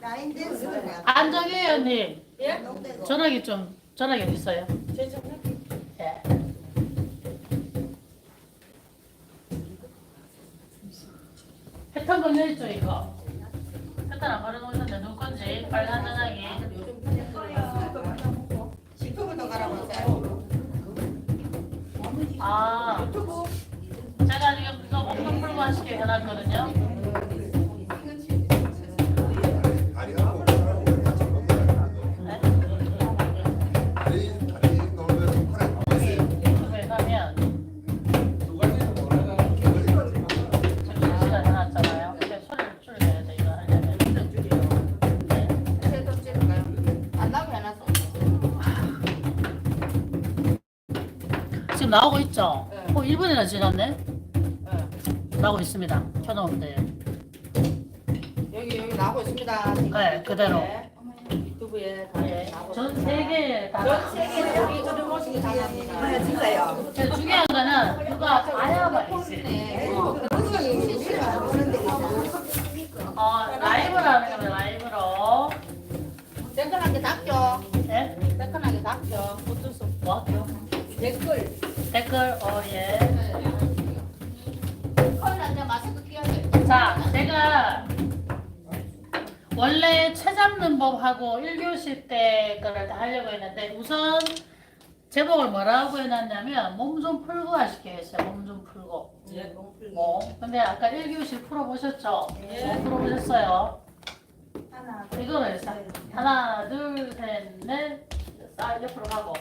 라인 댄스를 해야 안정희 의원님 예? 돼. 전화기 좀 전화기 어디 있어요? 제 전화기. 예. 패턴 걸려있죠 이거 패턴 안 걸어놓고 있는데 누구 건지 빨간 전화기 식품부터 갈아보세요. 아 제가 지금 그거 목돈 풀고 하시게 해놨거든요 지금 나오고 있죠? 네. 어 1분이나 지났네? 예. 나오고 있습니다 켜놓은데 여기 여기 나오고 있습니다. 지금 네, 그대로. 유튜브에 다 예. 나오고 전 있습니다. 세계 다전 세계 여기 들어오시기 바랍니다. 아, 진짜요? 제일 중요한 거는 누가. 네. 실시간 보는데 어, 라이브로 하는 겁니다, 라이브로. 댓글하게 닥쳐. 어, 예. 끼워야 돼. 자, 제가 원래 채 잡는 법하고 1교시 때 거를 다 하려고 했는데 우선 제목을 뭐라고 해놨냐면 몸 좀 풀고 하시게 했어요. 몸 좀 풀고. 예, 너무 풀고. 뭐. 근데 아까 1교시 풀어보셨죠? 예. 뭐 풀어보셨어요? 하나, 이거를 하나, 둘, 셋, 넷, 쌀 옆으로 가고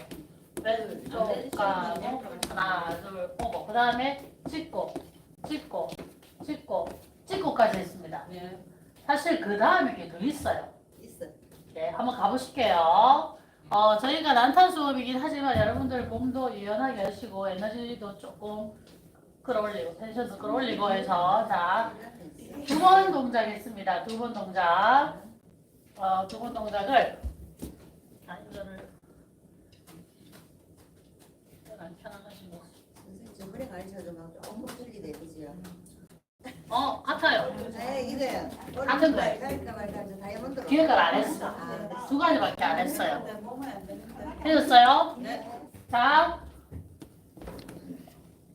왼쪽 가고 하나, 둘, 오고 그 다음에 찍고 찍고 찍고 찍고까지 했습니다. 네. 사실 그 다음에 게 더 있어요. 있어. 네, 한번 가보실게요. 어, 저희가 난타 수업이긴 하지만 여러분들 몸도 유연하게 하시고 에너지도 조금 끌어올리고 텐션도 끌어올리고 해서 자, 두 번 동작 했습니다. 두 번 동작. 어, 두 번 동작을 아, 이거를 안 편안하시고 선생님 저번에 가르쳐줘서 너무 틀리네, 그지요? 어, 같아요. 에 이거야. 같은 거예요. 갈까 말까 이제 다이아몬드로. 기억을 안 했어. 아, 두 가지밖에 안 했어요. 해줬어요? 네. 자,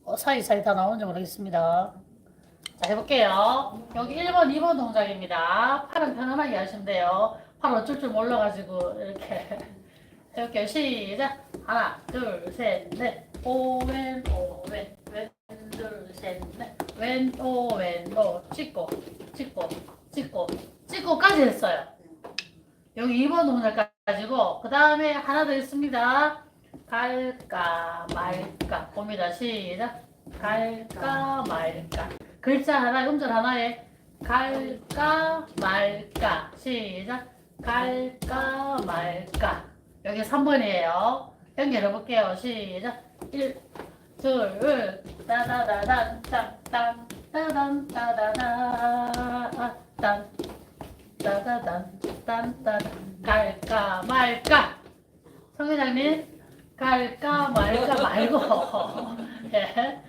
어, 사이사이 다 나오는지 모르겠습니다. 자, 해볼게요. 여기 1번, 2번 동작입니다. 팔은 편안하게 하시면 돼요. 팔 어쩔 줄 몰라가지고, 이렇게. 해볼게요. 시작. 하나, 둘, 셋, 넷. 오왼, 오왼, 왼, 둘, 셋, 넷. 왼, 오, 왼, 오. 찍고, 찍고, 찍고, 찍고까지 했어요. 여기 2번 동작 가지고, 그 다음에 하나 더 있습니다. 갈까 말까 봅니다 시작 갈까 말까 글자 하나 음절 하나에 갈까 말까 시작 갈까 말까 여기 3번이에요. 연결해 볼게요. 시작. 1둘 따다다단 딴딴. 따단 따다다. 딴. 따다단 딴딴. 갈까 말까. 성 회장님 갈까 말까 말고. 예.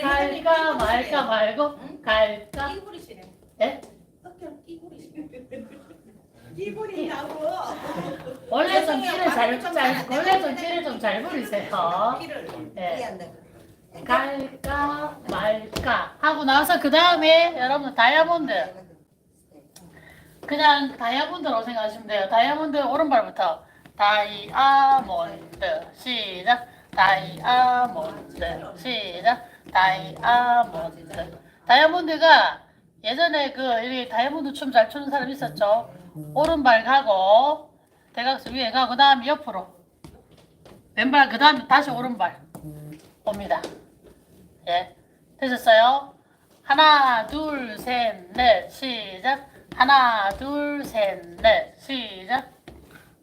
갈까 말까 말고. 갈까. 끼부리시네. 예? 끼부리시네. 기분이라고. 원래 좀 끼를 잘, 잘 원래 좀 끼를 좀 잘 부리세요. 예. 이해한다. 갈까 말까 하고 나서 그 다음에 여러분 다이아몬드 그냥 다이아몬드로 생각하시면 돼요. 다이아몬드 오른발부터 다이아몬드 시작 다이아몬드 시작 다이아몬드 다이아몬드가 예전에 그 여기 다이아몬드 춤 잘 추는 사람 있었죠. 오른발 가고 대각선 위에 가고 그 다음에 옆으로 왼발 그 다음에 다시 오른발 옵니다. 예 되셨어요? 하나 둘 셋 넷 시작 하나, 둘, 셋, 넷. 시작.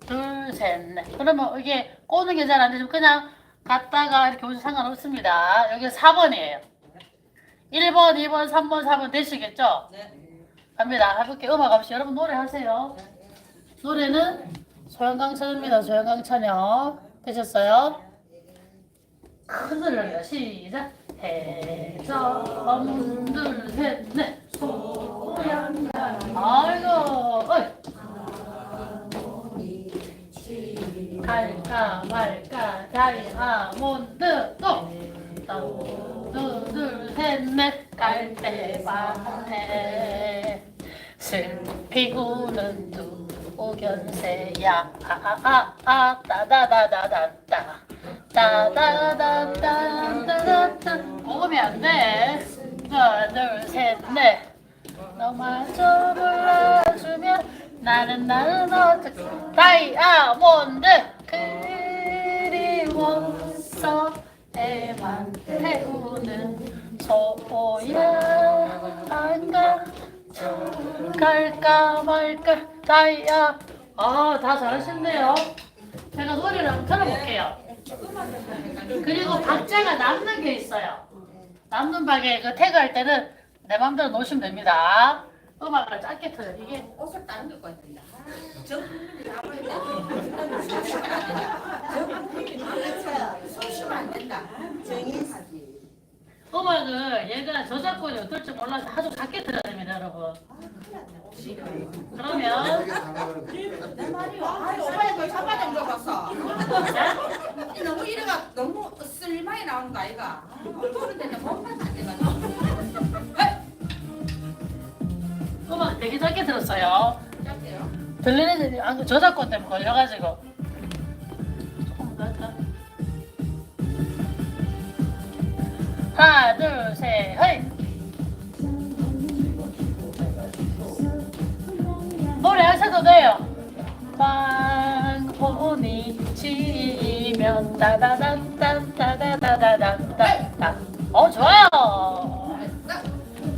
둘, 셋, 넷. 그러면 이게 꼬는 게 잘 안 되시면 그냥 갔다가 이렇게 오셔도 상관없습니다. 여기 4번이에요. 1번, 2번, 3번, 4번 되시겠죠? 네. 갑니다. 가볍게 음악 없이 여러분 노래하세요. 노래는 소양강천입니다. 소양강천이요. 되셨어요? 큰 소리로 시작. 해점 둘셋넷 소양강 아이고 어이 갈까 말까 다이아몬드 또 둘셋넷 갈대 반해 슬 피우는 두견새야 아아아 따다다다다다 따다다다다다다 먹으면 안돼. 하나 둘셋넷. 너마저 불러주면 나는 나는 어떻게 다이아몬드. 그리워서 애만 태우는 소야. 안가 갈까 말까 다이아 아다 잘하셨네요 제가 노래를 한번 틀어볼게요 그리고 박자가 남는 게 있어요 남는 박에 그 태그 할 때는 내 맘대로 놓으시면 됩니다 음악을 짧게 틀어요 이게 옷을 다른 걸 거야 된다. 쏘시면 안 된다. 정의하지. 음악을 얘가 저작권이 어떨지 몰라서 아주 작게 들어야 됩니다, 여러분. 그러면 이게 상관은 아니 오빠야 그 잠바 좀 줘봤어. 이 너무 이래가 너무 쓸만이 나오는 거 아이가? 그런데 몸만 안 돼가지고. 음악 되게 작게 들었어요. 짧게요. 들리는 아, 저작권 때문에 걸려가지고. 조금 더? 하나, 둘, 셋, 헤이! 노래 하셔도 돼요. 광혼이 지면 따다단단 따다다다단단 어 좋아요.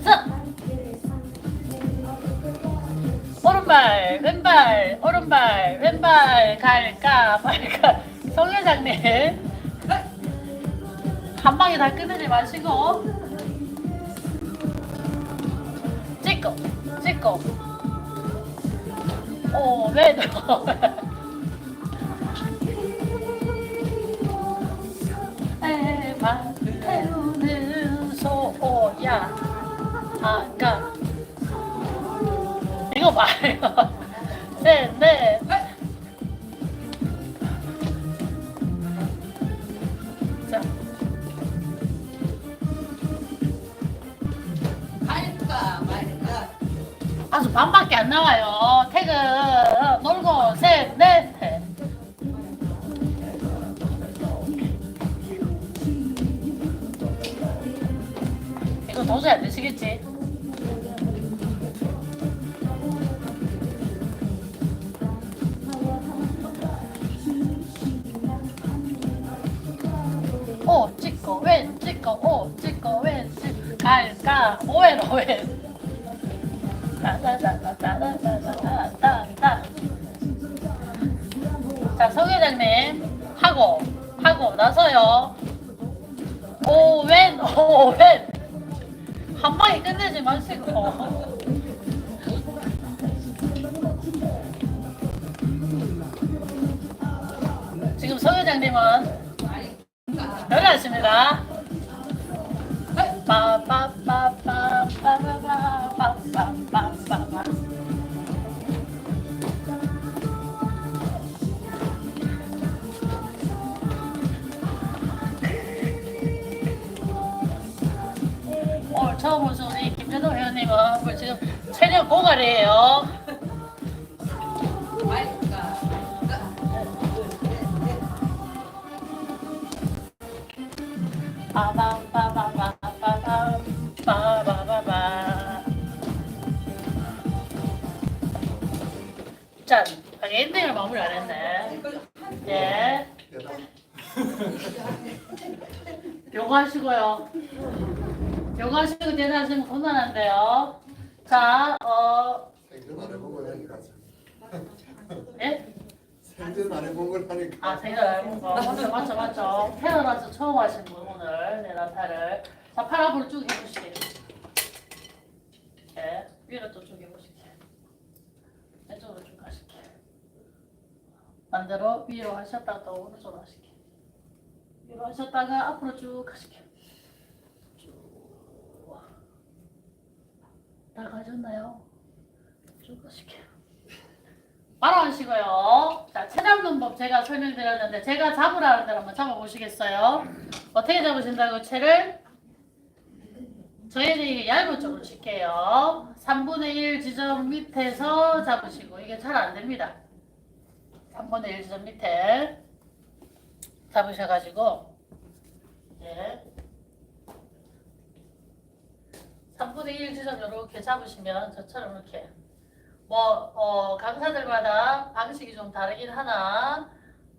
자. 오른발 왼발 오른발 왼발 갈까 말까 송 회장님 한 방에 다 끝내지 마시고. 찍고 찍고. 에만 태우는 소야. 아까. 이거 말이요. 안 나와요. 오웬 오웬 한 방에 끝내지 마시고. 지금 성 회장님은 여기 하십니다. 어, 지금 지금 체력 고갈해요. 마무리 안 했네. 네. 네. 요거 하시고요. 요거 하시고 대단하시면 곤란한데요. 자, 어, 생전 안 해본 걸 하니까 예? 생전 안 해본 걸 하니까 아, 제가 뭔가 맞죠, 맞죠, 맞죠. 태어나서 처음 하신 분 오늘 내 나타를 자, 팔 앞으로 쭉 해보시게. 예, 위로 또쭉 해보시게. 왼쪽으로 쭉 가시게. 반대로 위로 하셨다가 또 오른쪽으로 하시게. 위로 하셨다가 앞으로 쭉 가시게. 쭉. 다 가셨나요? 쭉 가시게. 바로 하시고요. 자, 체장 잡는 법 제가 설명드렸는데 제가 잡으라는 대로 한번 잡아보시겠어요? 어떻게 잡으신다고 채를? 저희는 얇은 쪽으로 칠게요. 3분의 1 지점 밑에서 잡으시고 이게 잘 안 됩니다. 3분의 1 지점 밑에 잡으셔가지고 예. 3분의 1 지점 이렇게 잡으시면 저처럼 이렇게 뭐 어, 강사들마다 방식이 좀 다르긴 하나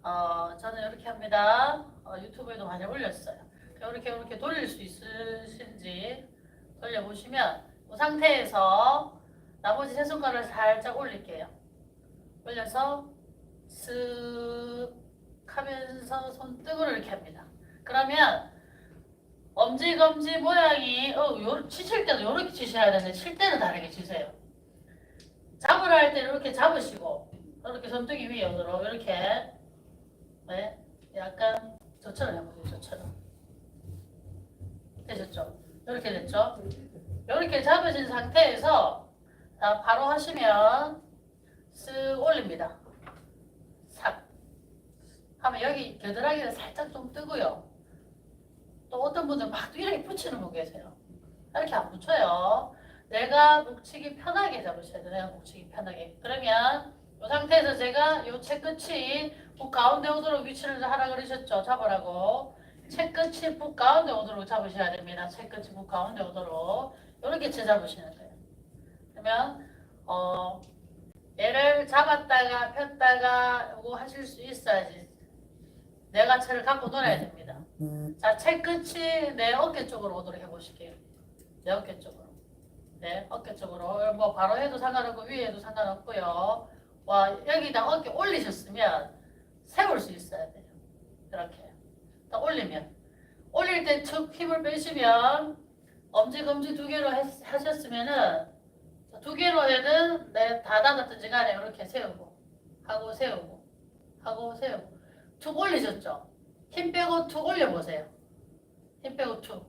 어, 저는 이렇게 합니다. 어, 유튜브에도 많이 올렸어요. 이렇게 이렇게 돌릴 수 있으신지 돌려보시면 이 상태에서 나머지 세 손가락을 살짝 올릴게요. 올려서 쓱 하면서 손등으로 이렇게 합니다. 그러면 엄지 검지 모양이 어, 요, 치실 때도 이렇게 치셔야 되는데 칠 때는 다르게 치세요. 잡으라 할 때는 이렇게 잡으시고 이렇게 손등이 위에 오도록 이렇게 네, 약간 저처럼 해보세요. 저처럼 되셨죠? 이렇게 됐죠? 이렇게 잡으신 상태에서 자, 바로 하시면 쓱 올립니다. 삭 하면 여기 겨드랑이는 살짝 좀 뜨고요. 또 어떤 분들은 막 이렇게 붙이는 분 계세요. 이렇게 안 붙여요. 내가 묵치기 편하게 잡으셔야 돼요. 내가 묵치기 편하게. 그러면 이 상태에서 제가 이 채끝이 목 가운데 오도록 위치를 하라 그러셨죠. 잡으라고. 채끝이 목 가운데 오도록 잡으셔야 됩니다. 채끝이 목 가운데 오도록. 이렇게 채 잡으시는 거예요. 그러면 어 얘를 잡았다가 폈다가 하실 수 있어야지 내가 채를 갖고 놀아야 됩니다. 자, 채끝이 내 어깨 쪽으로 오도록 해보실게요. 내 어깨 쪽으로. 네, 어깨 쪽으로. 뭐 바로 해도 상관없고 위에 해도 상관없고요. 와, 여기다 어깨 올리셨으면 세울 수 있어야 돼요. 이렇게. 딱 올리면. 올릴 때툭 힘을 빼시면 엄지, 검지 두 개로 했- 하셨으면은 자, 두 개로 해든 내다 닫았든지 간에 이렇게 세우고 하고 세우고 하고 세우고 툭 올리셨죠? 힘 빼고 툭 올려보세요. 힘 빼고 툭,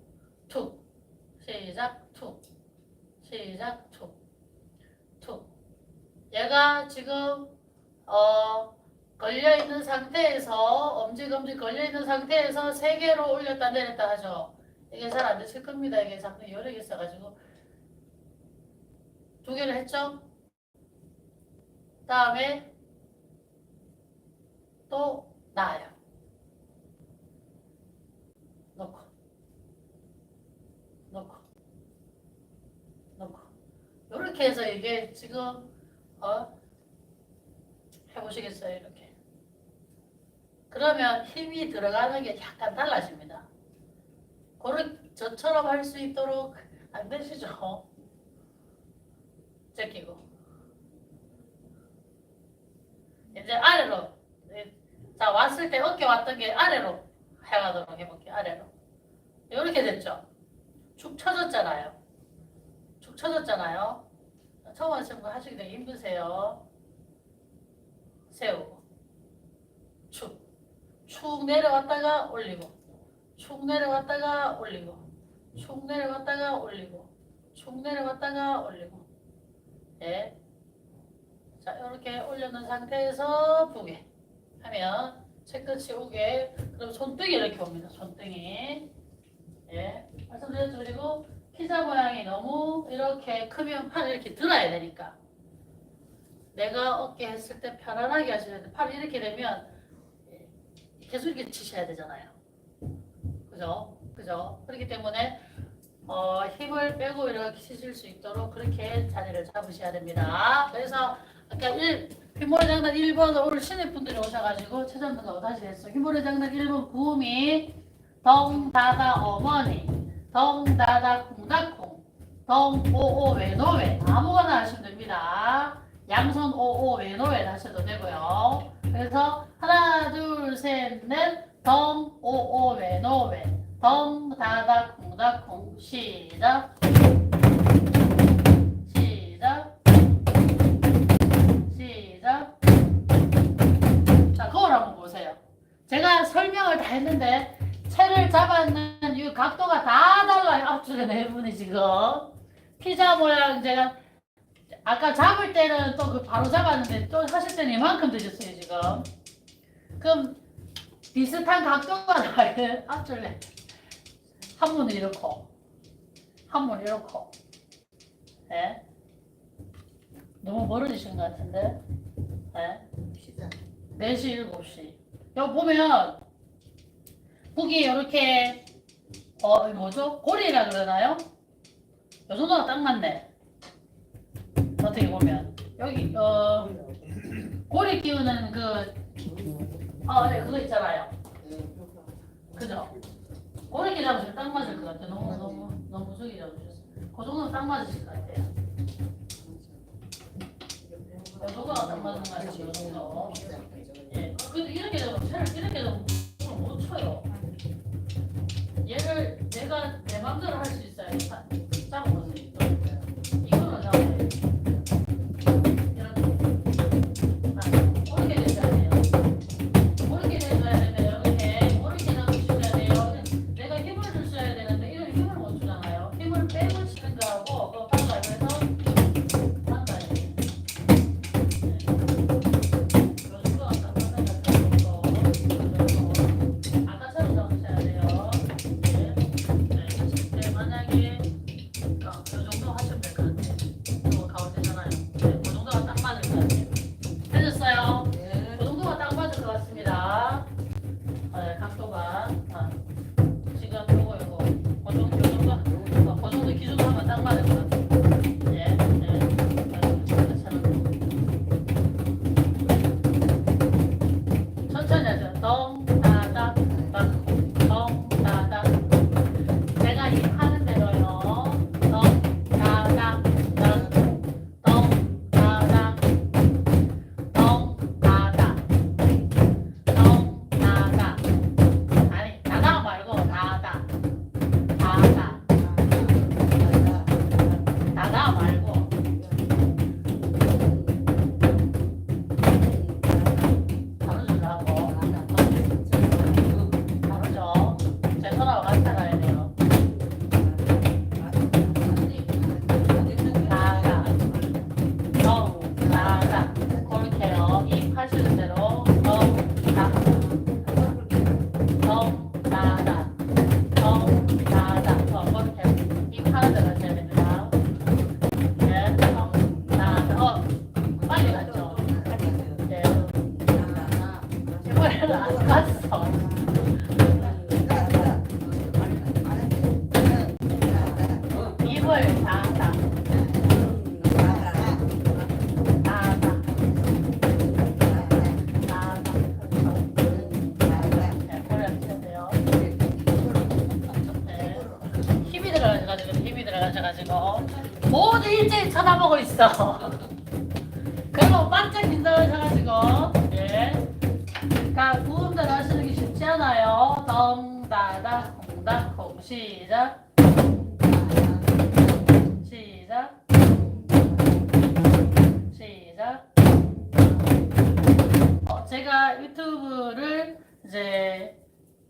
툭. 시작, 툭. 시작, 툭. 툭. 얘가 지금, 어, 걸려있는 상태에서, 엄지검지 걸려있는 상태에서 세 개로 올렸다 내렸다 하죠. 이게 잘 안 되실 겁니다. 이게 자꾸 여력이 있어가지고. 두 개를 했죠? 다음에 또 나아요. 넣고 넣고 넣고 이렇게 해서 이게 지금 어 해보시겠어요 이렇게 그러면 힘이 들어가는 게 약간 달라집니다 그렇게 저처럼 할 수 있도록 안 되시죠 제끼고 이제 아래로 네. 자 왔을 때 어깨 왔던 게 아래로 향하도록 해볼게요. 아래로. 이렇게 됐죠? 축 처졌잖아요. 축 처졌잖아요. 처음 하시는 거 하시기 되게 힘드세요. 세우고. 축. 축 내려왔다가 올리고. 축 내려왔다가 올리고. 축 내려왔다가 올리고. 축 내려왔다가 올리고. 예. 자, 이렇게 올려놓은 상태에서 부게 하면 채끝이 오게 그럼 손등이 이렇게 옵니다. 손등이 예 말씀드렸죠. 그리고 피자 모양이 너무 이렇게 크면 팔을 이렇게 들어야 되니까 내가 어깨 했을 때 편안하게 하셔야 돼. 팔 이렇게 되면 계속 이렇게 치셔야 되잖아요. 그죠? 그죠? 그렇기 때문에 어, 힘을 빼고 이렇게 치실 수 있도록 그렇게 자리를 잡으셔야 됩니다. 그래서 아까 1, 휘모레 장단 1번 오늘 신입분들이 오셔가지고 최전부가 다시 했어. 휘모레 장단 1번 구음이 덩다다 어머니, 덩다다 콩다콩, 덩오오 외노외 아무거나 하시면 됩니다. 양손 오오 외노외 하셔도 되고요. 그래서 하나 둘셋넷 덩오오 외노외 덩다다 콩다콩 시작 시작 시작. 자, 거울 한번 보세요. 제가 설명을 다 했는데 채를 잡았는 이 각도가 다 달라요. 앞줄에 네 분이 지금 피자 모양 제가 아까 잡을 때는 또 그 바로 잡았는데 또 하실 때는 이만큼 되셨어요 지금. 그럼 비슷한 각도가 나와요. 앞줄래. 한 분은 이렇고, 한 분은 이렇고. 예? 너무 멀어지신 것 같은데? 예? 시작. 4시, 7시. 여기 보면, 북이 이렇게, 어, 뭐죠? 고리라 그러나요? 요 정도가 딱 맞네. 어떻게 보면. 여기, 어, 고리 끼우는 그, 어, 네, 그거 있잖아요. 그죠? 고리 끼 잡으시면 딱 맞을 것 같아요. 너무, 너무, 너무 저기 잡으셨어요. 그 정도는 딱 맞으실 것 같아요. 요 정도가 딱 맞는 것 같아요. 요 정도. 예. 근데 이렇게 되면 차를 이렇게 이걸 못 쳐요. 얘를 내가 내 마음대로 할 수 있어야 돼. 잡아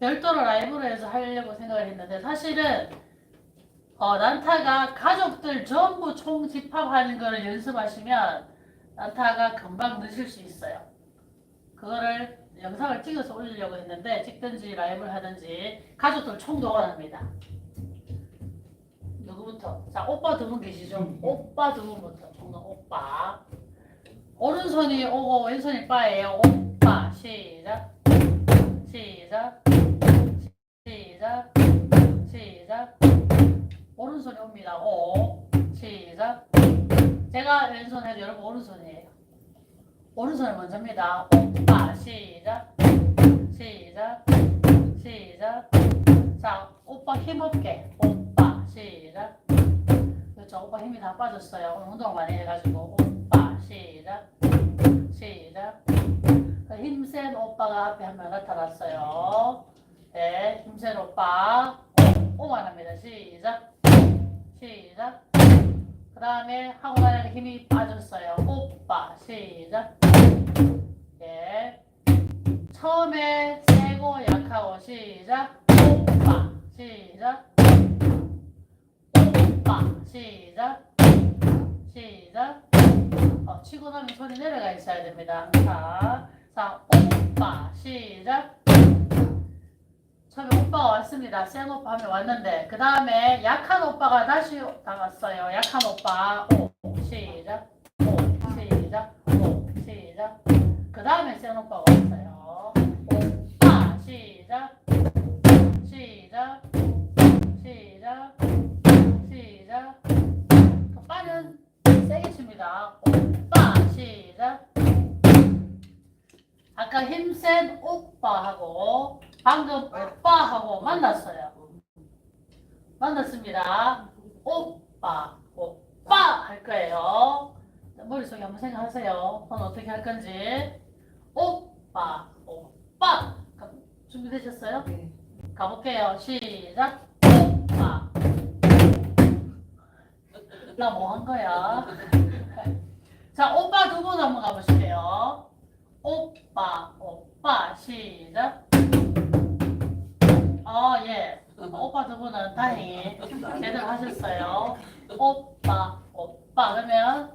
별도로 라이브로 해서 하려고 생각을 했는데 사실은 어, 난타가 가족들 전부 총 집합하는 거를 연습하시면 난타가 금방 느실 수 있어요. 그거를 영상을 찍어서 올리려고 했는데 찍든지 라이브를 하든지 가족들 총 동원합니다. 누구부터? 자, 오빠 두 분 계시죠? 오빠 두 분부터. 정말 오빠. 오른손이 오고 왼손이 빠예요. 오빠. 시작. 시작. 시작. 시작. 오른손이 옵니다. 오. 시작. 제가 왼손 해도 여러분 오른손이에요. 오른손을 먼저입니다. 오빠. 시작. 시작. 시작. 자, 오빠 힘없게. 오빠. 시작. 그렇죠. 오빠 힘이 다 빠졌어요. 오늘 운동 많이 해가지고. 오빠. 시작. 시작. 그 힘센 오빠가 앞에 한 명 나타났어요. 네, 힘센 오빠. 오, 오만 합니다. 시작. 시작. 그 다음에 하고 나니 힘이 빠졌어요. 오빠. 시작. 예. 처음에 세고 약하고 시작. 오빠. 시작. 오빠. 시작. 시작. 어, 치고 나면 손이 내려가 있어야 됩니다. 자, 자, 오빠 시작. 처음에 오빠가 왔습니다. 센 오빠 하면 왔는데 그 다음에 약한 오빠가 다시 나왔어요. 약한 오빠 오 시작. 오 시작. 오 시작. 그 다음에 센 오빠가 왔어요. 오빠 시작. 시작. 시작. 시작. 오빠는 세게 칩니다. 오빠 시작. 아까 힘센 오빠하고 방금 오빠하고 만났어요. 만났습니다. 오빠, 오빠 할 거예요. 머릿속에 한번 생각하세요. 손 어떻게 할 건지. 오빠, 오빠. 가- 준비되셨어요? 네. 가볼게요. 시작. 오빠. 나 뭐 한 거야? 자, 오빠 두 분 한번 가보실게요. 오빠, 오빠, 시작. 어, 예. 오빠 두 분은 다행히 제대로 하셨어요. 오빠, 오빠. 그러면,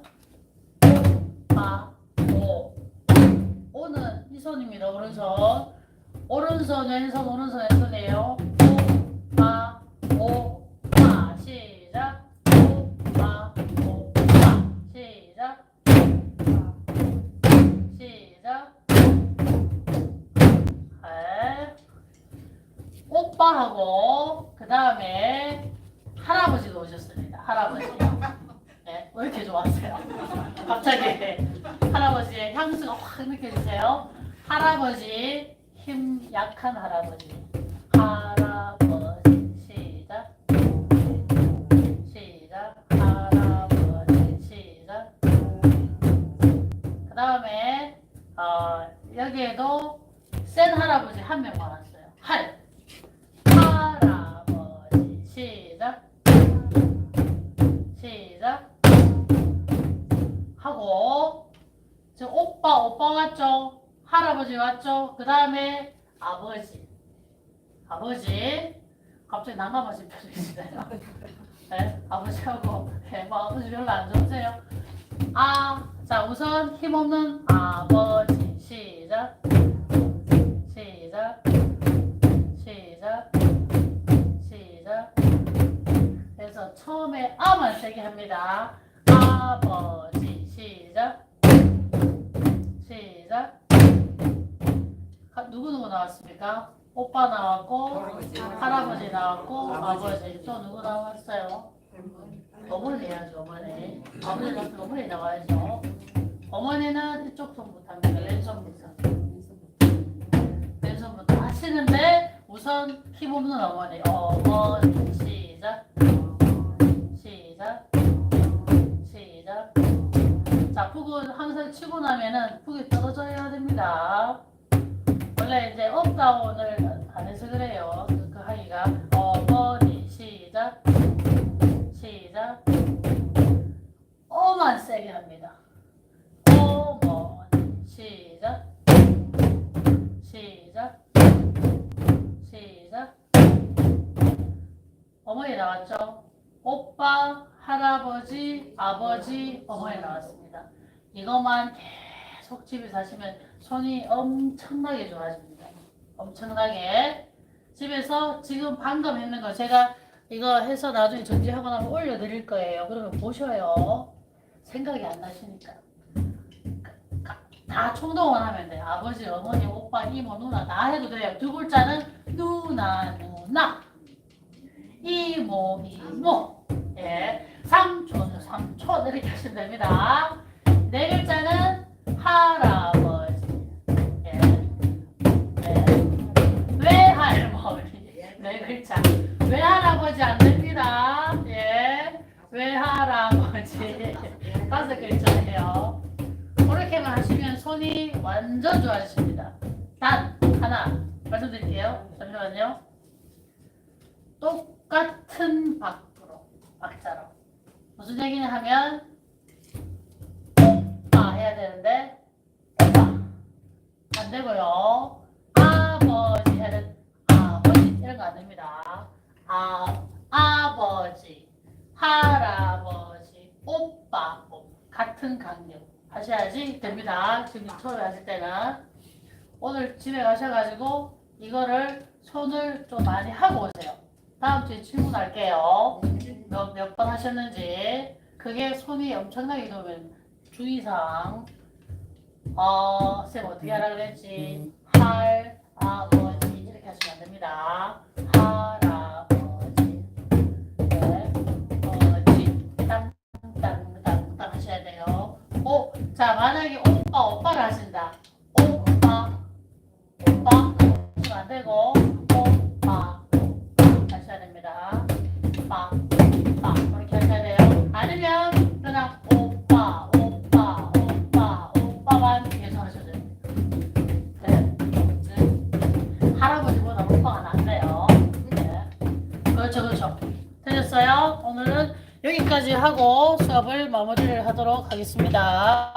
오빠, 오. 오는 이 손입니다. 오른손. 오른손, 왼손, 오른손, 왼손이에요. 오빠, 오 오빠하고 그 다음에 할아버지도 오셨습니다. 할아버지. 네, 왜 이렇게 좋았어요? 갑자기 할아버지의 향수가 확 느껴지세요. 할아버지 힘 약한 할아버지. 할아버지 시작. 시작. 할아버지 시작. 그 다음에 어, 여기에도 센 할아버지 한 명 많았어요. 할. 시작. 하고 지금 오빠 오빠 왔죠? 할아버지 왔죠? 그 다음에 아버지. 아버지. 갑자기 난감하신 표정이시네요. 네, 아버지하고 네, 뭐 아버지 별로 안 좋으세요? 아, 자 우선 힘없는 아버지 시작 시작 그래서 처음에 아만 세게 합니다. 아버지 시작. 시작. 가- 누구누구 나왔습니까? 오빠 나왔고 할아버지. 나왔고 아버지. 또 누구 나왔어요? 어머니 해야죠 어머니. 아버지 나왔으면 어머니 나와야죠. 어머니는 이쪽 손부터 합니다. 왼손부터. 왼손부터. 하시는데 우선 힘없는 어머니. 어머니 시작 자 북은 항상 치고 나면은 북이 떨어져야 됩니다. 원래 이제 업다운을 안 해서 그래요. 그, 그 하기가. 어머니 시작. 시작. 어만 세게 합니다 할아버지, 아버지, 어머니 나왔습니다. 이것만 계속 집에 사시면 손이 엄청나게 좋아집니다. 엄청나게 집에서 지금 방금 했는 거 제가 이거 해서 나중에 전지하고 나면 올려드릴 거예요. 그러면 보셔요. 생각이 안 나시니까. 다 총동원 하면 돼요. 아버지, 어머니, 오빠, 이모, 누나 다 해도 돼요. 두 글자는 누나, 누나. 이모, 이모. 예. 삼촌, 삼촌. 이렇게 하시면 됩니다. 네 글자는 할아버지. 예. 예. 외할머니. 네 글자. 외할아버지 안 됩니다. 예. 외할아버지. 다섯 글자예요. 그렇게만 하시면 손이 완전 좋아지십니다. 단 하나 말씀드릴게요. 잠시만요. 똑같은 박 박자로 무슨 얘기냐 하면 오빠 해야 되는데 오빠 안 되고요. 아버지 해야 되 아버지 이런 거 안 됩니다. 아 아버지 할아버지 오빠 같은 강력 하셔야지 됩니다. 지금 처음에 하실 때는 오늘 집에 가셔가지고 이거를 손을 좀 많이 하고 오세요. 다음 주에 질문할게요. 몇, 몇 번 하셨는지. 그게 손이 엄청나게 더우면 주의사항. 어, 쌤 어떻게 하라 그랬지? 할, 아버지. 이렇게 하시면 안 됩니다. 할아버지. 네. 어지. 땅, 땅, 땅, 땅 하셔야 돼요. 오, 자, 만약에 오빠, 오빠를 하신다. 오빠, 오빠. 안 되고, 되셨어요? 오늘은 여기까지 하고 수업을 마무리를 하도록 하겠습니다.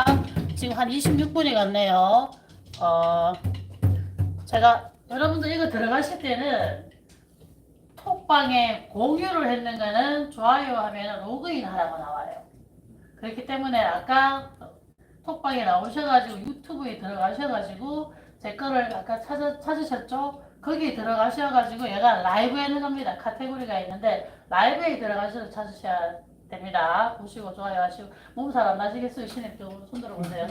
지금 한 26분이 갔네요. 어, 제가 여러분들 이거 들어가실 때는 톡방에 공유를 했는가는 좋아요 하면 로그인 하라고 나와요. 그렇기 때문에 아까 톡방에 나오셔가지고 유튜브에 들어가셔가지고 제 거를 아까 찾아, 찾으셨죠? 거기에 들어가셔가지고 얘가 라이브에는 겁니다. 카테고리가 있는데 라이브에 들어가셔서 찾으셔야 됩니다. 보시고 좋아요 하시고 몸살 안 나시겠어요? 신입 쪽으로 손 들어 보세요.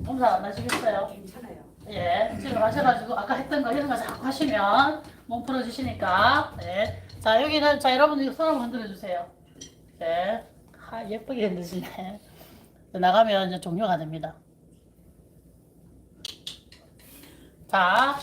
몸살 안 나시겠어요? 괜찮아요. 예, 지금 하셔가지고 아까 했던 거 이런 거 자꾸 하시면 몸 풀어지시니까 네. 자 여기는 자 여러분들 손 한번 흔들어 주세요. 네, 아, 예쁘게 흔드시네. 나가면 이제 종료가 됩니다. 자